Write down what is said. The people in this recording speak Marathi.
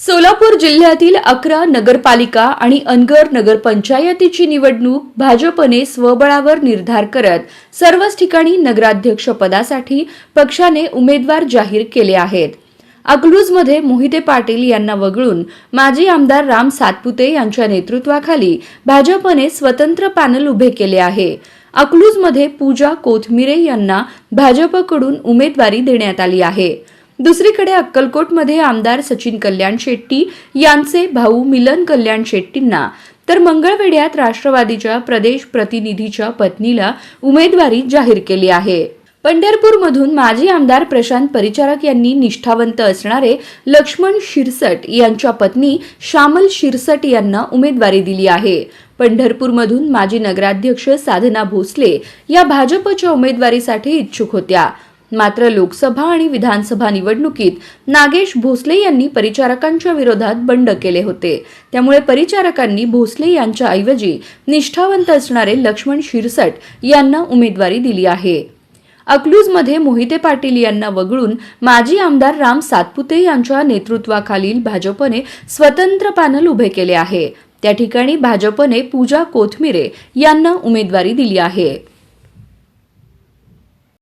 सोलापूर जिल्ह्यातील अकरा नगरपालिका आणि अनगर नगरपंचायतीची निवडणूक भाजपने स्वबळावर निर्धार करत सर्वच ठिकाणी नगराध्यक्ष पदासाठी पक्षाने उमेदवार जाहीर केले आहेत. अकलूजमध्ये मोहिते पाटील यांना वगळून माजी आमदार राम सातपुते यांच्या नेतृत्वाखाली भाजपने स्वतंत्र पॅनल उभे केले आहे. अकलूजमध्ये पूजा कोथमिरे यांना भाजपकडून उमेदवारी देण्यात आली आहे. दुसरीकडे अक्कलकोटमध्ये आमदार सचिन कल्याण शेट्टी यांचे भाऊ मिलन कल्याण शेट्टींना. तर मंगळवेढ्यात राष्ट्रवादीच्या प्रदेश प्रतिनिधीच्या पत्नीला उमेदवारी जाहीर केली आहे. पंढरपूरमधून माजी आमदार प्रशांत परिचारक यांनी निष्ठावंत असणारे लक्ष्मण शिरसट यांच्या पत्नी श्यामल शिरसट यांना उमेदवारी दिली आहे. पंढरपूरमधून माजी नगराध्यक्ष साधना भोसले या भाजपच्या उमेदवारीसाठी इच्छुक होत्या. मात्र लोकसभा आणि विधानसभा निवडणुकीत नागेश भोसले यांनी परिचारकांच्या विरोधात बंड केले होते. त्यामुळे परिचारकांनी भोसले यांच्या ऐवजी निष्ठावंत असणारे लक्ष्मण शिरसट यांना उमेदवारी दिली आहे. अकलूजमध्ये मोहिते पाटील यांना वगळून माजी आमदार राम सातपुते यांच्या नेतृत्वाखालील भाजपने स्वतंत्र पॅनल उभे केले आहे. त्या ठिकाणी भाजपने पूजा कोथमिरे यांना उमेदवारी दिली आहे.